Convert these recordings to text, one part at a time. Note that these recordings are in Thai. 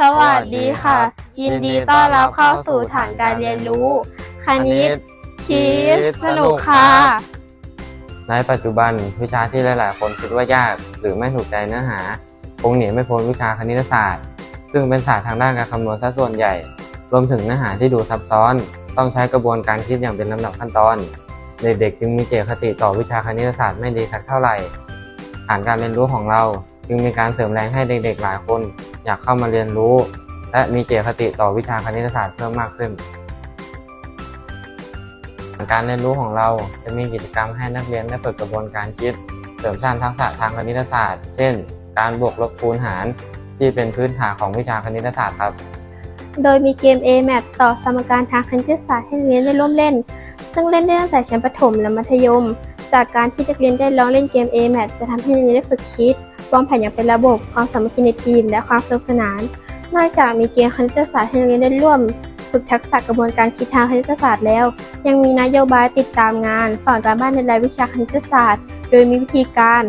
สวัสดีค่ะ ยินดีต้อนรับเข้าสู่ฐานการเรียนรู้คณิตคิดสนุกค่ะ ในปัจจุบันวิชาที่หลาย ๆ คนคิดว่ายาก หรือไม่ถูกใจเนื้อหาคงหนีไม่พ้นวิชาคณิตศาสตร์ ซึ่งเป็นศาสตร์ทางด้านการคำนวณซะส่วนใหญ่ รวมถึงเนื้อหาที่ดูซับซ้อน ต้องใช้กระบวนการคิดอย่างเป็นลำดับขั้นตอน เด็ก ๆ จึงมีเจตคติต่อวิชาคณิตศาสตร์ไม่ดีสักเท่าไหร่ฐานการเรียนรู้ของเราจึงมีการเสริมแรงให้เด็ก ๆ หลายคน อยากเข้ามาเรียนรู้ และมีเจตคติต่อวิชาคณิตศาสตร์เพิ่มมากขึ้น การเรียนรู้ของเราจะมีกิจกรรมให้นักเรียนได้ฝึกกระบวนการคิด เสริมสร้างทักษะทางคณิตศาสตร์ เช่น การบวกลบคูณหารที่เป็นพื้นฐานของวิชาคณิตศาสตร์ครับ โดยมีเกม A-MAT ต่อสมการทางคณิตศาสตร์ให้นักเรียนได้ร่วมเล่น ซึ่งเล่นได้ตั้งแต่ชั้นประถมและมัธยม จากการที่นักเรียนได้ลองเล่นเกม A-MAT จะทำให้นักเรียนได้ฝึกคิด วางแผนอย่างเป็นระบบความสามัคคีในทีม และความสนุกสนาน นอกจากมีเกมคณิตศาสตร์ให้นักเรียนได้ร่วม ฝึกทักษะกระบวนการคิดทางคณิตศาสตร์แล้ว ยังมีนโยบายติดตามงาน สอนการบ้านในรายวิชาคณิตศาสตร์ โดยมีวิธีการ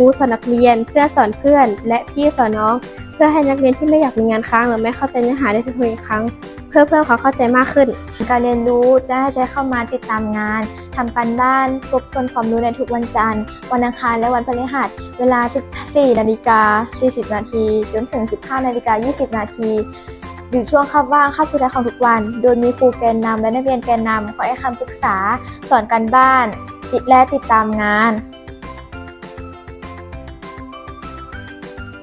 รูสอนนักเรียน เพื่อนสอนเพื่อน และพี่สอนน้อง เพื่อให้นักเรียนที่ไม่อยากมีงานค้างหรือไม่เข้าใจเนื้อหาได้ทบทวนอีกครั้ง เพื่อเพิ่มความเข้าใจมากขึ้น การเรียนรู้จะให้ใช้เข้ามาติดตามงาน ทำการบ้านทบทวนความรู้ในทุกวันจันทร์ วันอังคารและวันพฤหัส เวลา 14นาฬิกา40 นาที จนถึง 15นาฬิกา20 นาทีหรือช่วงคาบว่างคาบสุดท้ายของทุกวัน โดยมีครูแกนนำและนักเรียนแกนนำคอยให้คำปรึกษา สอนการบ้าน ติดและติดตามงาน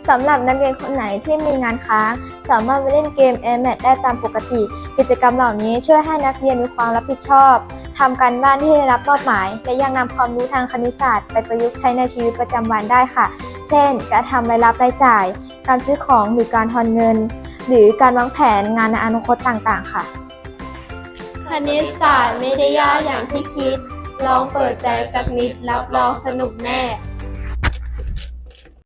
สำหรับนักเรียนคนไหนที่มีงานค้าง สามารถไปเล่นเกม Air Mat ได้ตามปกติ กิจกรรมเหล่านี้ช่วยให้นักเรียนมีความรับผิดชอบทำการบ้านที่ได้รับมอบหมาย และยังนำความรู้ทางคณิตศาสตร์ไปประยุกต์ใช้ในชีวิตประจำวันได้ค่ะ เช่น การทำรายรับรายจ่าย การซื้อของหรือการทอนเงิน หรือการวางแผนงานในอนาคตต่างๆ ค่ะ คณิตศาสตร์ไม่ได้ยากอย่างที่คิด ลองเปิดใจสักนิดรับรองสนุกแน่